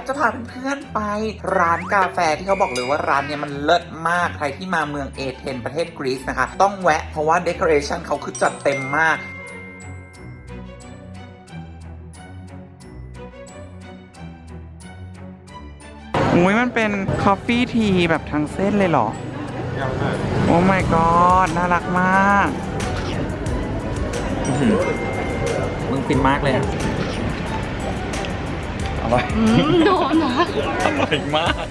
บจะพาเพื่อนๆไป ร้านกาแฟที่เขาบอกเลยว่าร้านเนี่ยมันเลิศมาก ใครที่มาเมืองเอเธนประเทศกรีซนะคะ ต้องแวะเพราะว่าเดคอเรชันเขาคือจัดเต็มมากอุ้ยมันเป็นคอฟฟี่ทีแบบทั้งเส้นเลยเหรอ โอ้ my god น่ารักมาก มึงฟินมากเลยอะอ ร่อยอืมโดนนะอร่อยมาก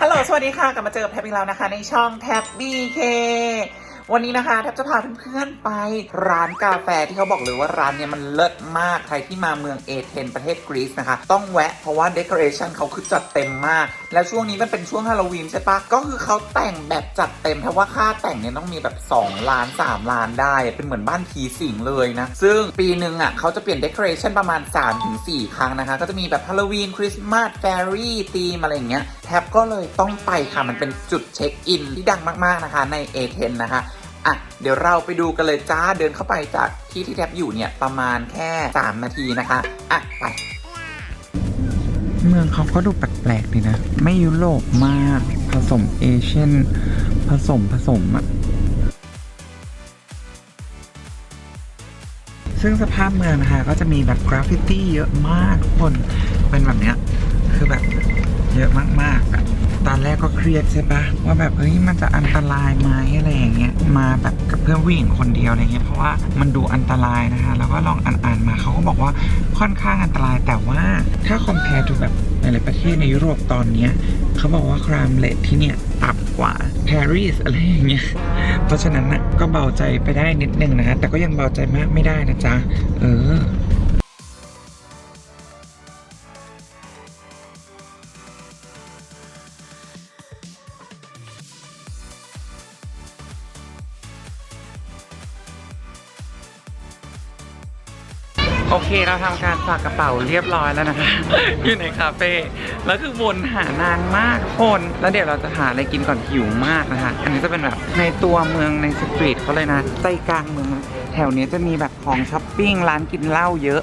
ฮัลโหลสวัสดีค่ะ กลับมาเจอกับแท็บอีกแล้วนะคะ ในช่องแท็บ BK วันนี้นะคะแทบจะพาเพื่อนๆไปร้านกาแฟที่เขาบอกเลยว่าร้านเนี่ยมันเลิศมากใครที่มาเมืองเอเธนประเทศกรีซนะคะ ต้องแวะเพราะว่าเดคอเรชันเขาคือจัดเต็มมาก แล้วช่วงนี้มันเป็นช่วงฮาโลวีนใช่ปะก็คือเขาแต่งแบบจัดเต็มเพราะว่าค่าแต่งเนี่ยต้องมีแบบ 2 ล้าน 3 ล้านได้ เป็นเหมือนบ้านผีสิงเลยนะ ซึ่งปีหนึ่งอะเขาจะเปลี่ยนเดคอเรชันประมาณ 3-4 ครั้งนะคะ ก็จะมีแบบฮาโลวีนคริสต์มาสแฟรี่ธีมอะไรอย่างเงี้ย แท็บก็เลยต้องไปค่ะ มันเป็นจุดเช็คอินที่ดังมากๆนะคะ ในเอเธนนะคะอะเดี๋ยวเราไปดูกันเลยจ้าเดินเข้าไปจากที่ที่แท็บอยู่เนี่ยประมาณแค่ 3 นาทีนะคะอะไปเมืองเขาก็ดูแปลกๆดีนะ ไม่ยุโรปมาก ผสมเอเชียน ผสมผสมอะซึ่งสภาพเมืองนะคะ ก็จะมีแบบกราฟฟิตี้เยอะมากทุกคนเป็นแบบเนี้ย คือแบบ เยอะมากๆอะตอนแรกก็เครียดใช่ปะว่าแบบเอ้ยมันจะอันตรายไหมอะไรอย่างเงี้ยมาแบบกับเพื่อนผู้หญิงคนเดียวอะไรเงี้ยเพราะว่ามันดูอันตรายนะคะแล้วก็ลองอ่านๆมาเขาก็บอกว่าค่อนข้างอันตรายแต่ว่าถ้า compare to แบบหลายๆประเทศในยุโรปตอนเนี้ยเขาบอกว่า crime rate ที่เนี่ยต่ำกว่าปารีสอะไรอย่างเงี้ย เพราะฉะนั้นนะก็เบาใจไปได้นิดนึงนะฮะแต่ก็ยังเบาใจมากไม่ได้นะจ๊ะ เออ โอเคเราทำการฝากกระเป๋าเรียบร้อยแล้วนะคะ อยู่ในคาเฟ่แล้วคือวนหานานมากคนแล้วเดี๋ยวเราจะหาอะไรกินก่อนหิวมากนะคะ อันนี้จะเป็นแบบในตัวเมืองในสตรีทเขาเลยนะใจกลางเมืองแถวนี้จะมีแบบของช้อปปิ้งร้านกินเหล้าเยอะ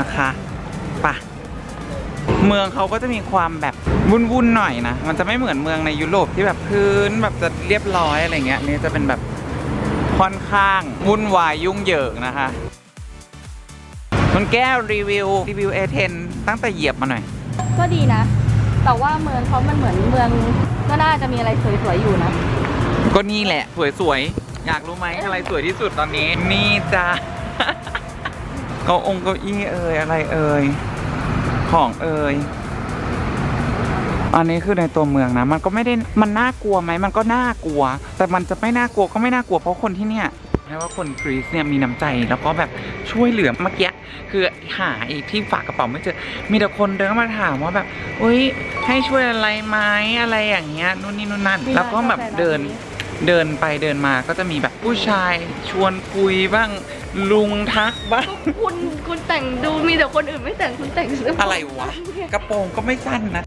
นะคะปะเมืองเขาก็จะมีความแบบวุ่นๆหน่อยนะ มันจะไม่เหมือนเมืองในยุโรปที่แบบพื้นแบบจะเรียบร้อยอะไรเงี้ยนี่จะเป็นแบบค่อนข้างวุ่นวายยุ่งเหยิงนะคะ คุณแก้วรีวิว รีวิว A10 ตั้งแต่เหยียบมาหน่อย ก็ดีนะ แต่ว่าเมืองเขามันเหมือนเมืองก็น่าจะมีอะไรสวยๆอยู่นะ ก็นี่แหละ สวยๆ อยากรู้ไหมอะไรสวยที่สุดตอนนี้ นี่จ้า เก้าองค์เก้าอี้เอ่ยอะไรเอ่ยของเอ่ยอันนี้คือในตัวเมืองนะ มันก็ไม่ได้มันน่ากลัวไหมมันก็น่ากลัว แต่มันจะไม่น่ากลัวก็ไม่น่ากลัวเพราะคนที่เนี่ยแม้ว่าคนกรีซเนี่ยมีน้ำใจแล้วก็แบบช่วยเหลือเมื่อกี้ คือหาไอ้ที่ฝากกระเป๋าไม่เจอ มีแต่คนเดินเข้ามาถามว่าแบบอุ้ยให้ช่วยอะไรไหมอะไรอย่างเงี้ยนู่นนี่นู่นนั่นมีร้านแล้วก็แบบกาแฟเดินร้านนี้เดินไปเดินมาก็จะมีแบบผู้ชายชวนคุยบ้างลุงทักบ้างก็คุณคุณแต่งดูมีแต่คนอื่นไม่แต่งคุณแต่งเสื้อผ้าอะไรวะ กระโปรงก็ไม่สั้นนะ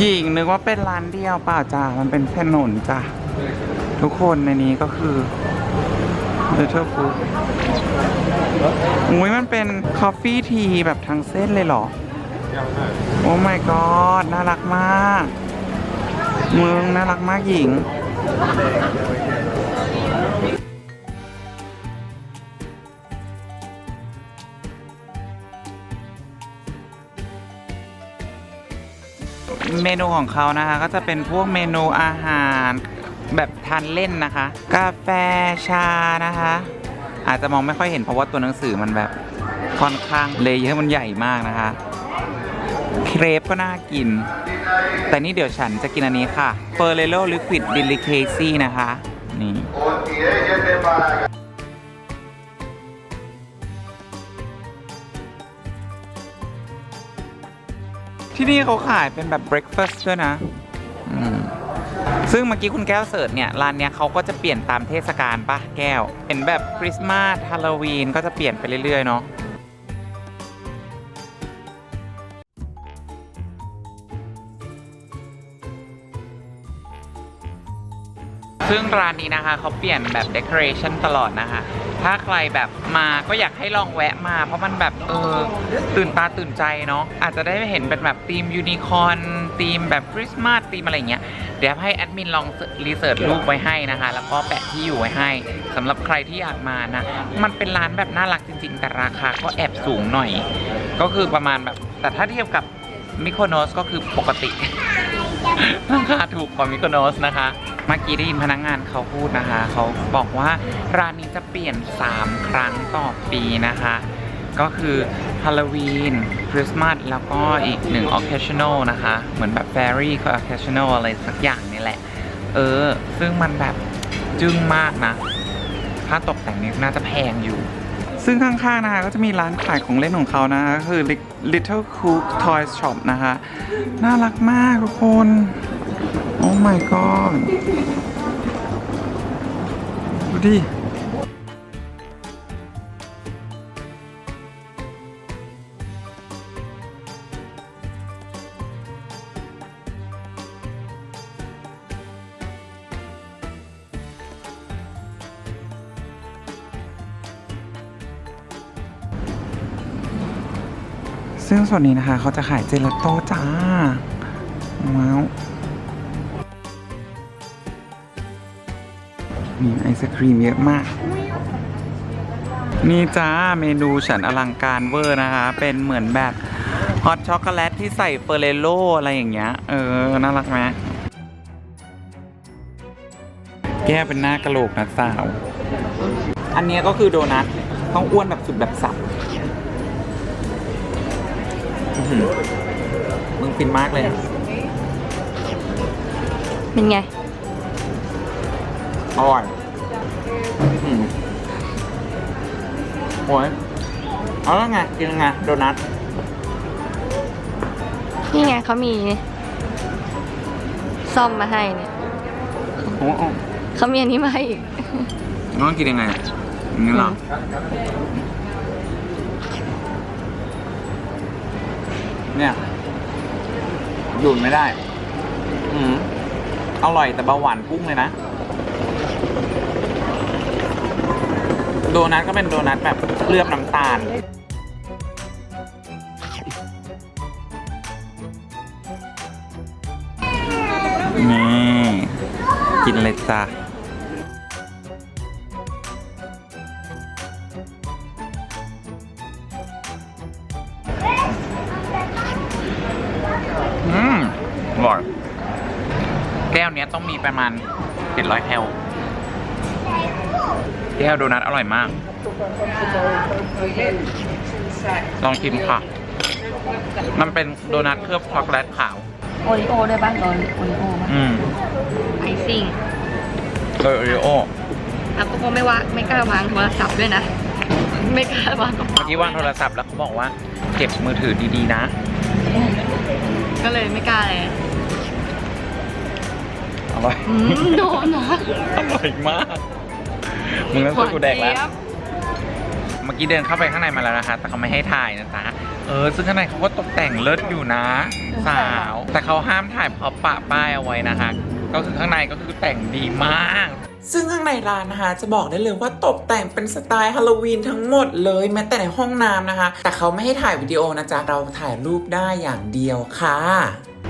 หญิงนึกว่าเป็นร้านเดียวเปล่าจ้ามันเป็นถนนจ้าทุกคนในนี้ก็คือเลเทอร์ฟูอุ้ยมันเป็นคอฟฟี่ทีแบบทางเส้นเลยเหรอ โอ้ my god น่ารักมากเมืองน่ารักมากหญิง เมนูของเขานะคะ ก็จะเป็นพวกเมนูอาหารแบบทานเล่นนะคะ กาแฟชานะคะ อาจจะมองไม่ค่อยเห็นเพราะว่าตัวหนังสือมันแบบค่อนข้างเลเยอร์มันใหญ่มากนะคะเครปก็น่ากิน แต่นี่เดี๋ยวฉันจะกินอันนี้ค่ะ f e r r e r o Liquid Delicacy นะคะ นี่ ที่นี่เขาขายเป็นแบบ breakfast ด้วยนะอืมซึ่งเมื่อกี้คุณแก้วเสิร์ชเนี่ยร้านเนี้ยเขาก็จะเปลี่ยนตามเทศกาลป่ะแก้ว เป็นแบบคริสต์มาสฮาโลวีนก็จะเปลี่ยนไปเรื่อยๆเนาะซึ่งร้านนี้นะคะเขาเปลี่ยนแบบเด o อเรชันตลอดนะคะ ถ้าใครแบบมาก็อยากให้ลองแวะมา เพราะมันแบบเออตื่นตาตื่นใจเนาะอาจจะได้เห็นเป็นแบบธีมยูนิคอร์นธีมแบบคริสต์มาสธีมอะไรเงี้ยเดี๋ยวให้แอดมินลองรีเสิร์ชรูปไว้ให้นะคะ แล้วก็แปะที่อยู่ไว้ให้สำหรับใครที่อยากมานะ มันเป็นร้านแบบน่ารักจริง ๆ แต่ราคาก็แอบสูงหน่อย ก็คือประมาณแบบแต่ถ้าเทียบกับมิโคโนสก็คือปกติ ราคาถูกกว่ามิโคโนสนะคะเมื่อกี้ได้ยินพนักงานเขาพูดนะคะ เขาบอกว่าร้านนี้จะเปลี่ยน 3 ครั้งต่อปีนะคะ ก็คือฮาโลวีนคริสต์มาสแล้วก็อีกหนึ่ง occasional นะคะ เหมือนแบบ fairy ก็ occasional อะไรสักอย่างนี่แหละ เออ ซึ่งมันแบบจึ้งมากนะ ค่าตกแต่งนี้น่าจะแพงอยู่ ซึ่งข้างๆนะคะก็จะมีร้านขายของเล่นของเขานะคะคือ Little Cook Toy Shop นะคะน่ารักมากทุกคน โอ้ my god ดูดิ ซึ่งส่วนนี้นะคะ เขาจะขายเจลาโต้จ้าว้าวมีไอศครีมเยอะมาก นี่จ้าเมนูฉันอลังการเวอร์นะคะ เป็นเหมือนแบบฮอตช็อกโกแลตที่ใส่เฟอร์เรโลอะไรอย่างเงี้ย เออ น่ารักไหมแก้เป็นหน้ากระโหลกนะสาว อันนี้ก็คือโดนัท ต้องอ้วนแบบสุดแบบสับ มึงฟินมากเลยอะเป็นไง อร่อยอื้อหือโอ้ยเอาแล้วไงกินยังไงโดนัทนี่ไงเขามีซ่อมมาให้เนี่ยโอ้โหเขามีอันนี้มาให้อีก น้องกินยังไงอย่างนี้เหรอ เนี่ยหยุดไม่ได้ อืมอร่อยแต่เบาหวานพุ่งเลยนะ โดนัทก็เป็นโดนัทแบบเคลือบน้ำตาล นี่ กินเลยจ้ะ ประมาณ 700แคลแก้วโดนัทอร่อยมาก ลองชิมค่ะ มันเป็นโดนัทเคลือบช็อกโกแลตขาว โอริโอด้วยบ้างโอริโอป่ะอืมไอซิ่งโดยโอริโอแล้วก็ไม่ว่าไม่กล้าวางโทรศัพท์ด้วยนะ ไม่กล้าวางกระเป๋าเมื่อกี้วางโทรศัพท์แล้วเขาบอกว่า เก็บมือถือดีๆนะ ก็เลยไม่กล้าเลย อร่อย อืมโดนนะอร่อยมาก มึงต้องช่วยกูแดกแล้วหานเจี๊ยบเมื่อกี้เดินเข้าไปข้างในมาแล้วนะคะ แต่เขาไม่ให้ถ่ายนะจ๊ะ เออ ซึ่งข้างในเขาก็ตกแต่งเลิศอยู่นะ สาว แต่เขาห้ามถ่ายเพราะปะป้ายเอาไว้นะคะ ก็คือข้างในก็คือแต่งดีมาก ซึ่งข้างในร้านนะคะ จะบอกได้เลยว่าตกแต่งเป็นสไตล์ฮาโลวีนทั้งหมดเลยแม้แต่ในห้องน้ำนะคะ แต่เขาไม่ให้ถ่ายวิดีโอนะจ๊ะ เราถ่ายรูปได้อย่างเดียวค่ะ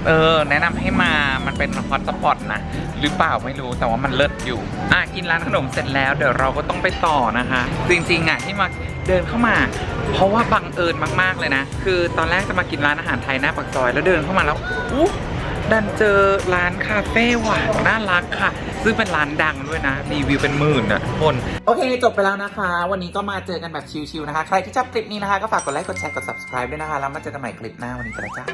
เออ แนะนำให้มา มันเป็นฮอตสปอตนะ หรือเปล่าไม่รู้ แต่ว่ามันเลิศอยู่ อะ กินร้านขนมเสร็จแล้ว เดี๋ยวเราก็ต้องไปต่อนะคะ จริงๆอะที่มาเดินเข้ามา เพราะว่าบังเอิญมากๆเลยนะ คือตอนแรกจะมากินร้านอาหารไทยหน้าปากซอย แล้วเดินเข้ามาแล้ว อู้ดันเจอร้านคาเฟ่หวานน่ารักค่ะ ซึ่งเป็นร้านดังด้วยนะ รีวิวเป็นหมื่นอะคน โอเค จบไปแล้วนะคะ วันนี้ก็มาเจอกันแบบชิลๆนะคะ ใครที่ชอบคลิปนี้นะคะ ก็ฝากกดไลค์ กดแชร์ กด subscribe ด้วยนะคะ แล้วมาเจอกันใหม่คลิปหน้าวันนี้ไปแล้วจ้า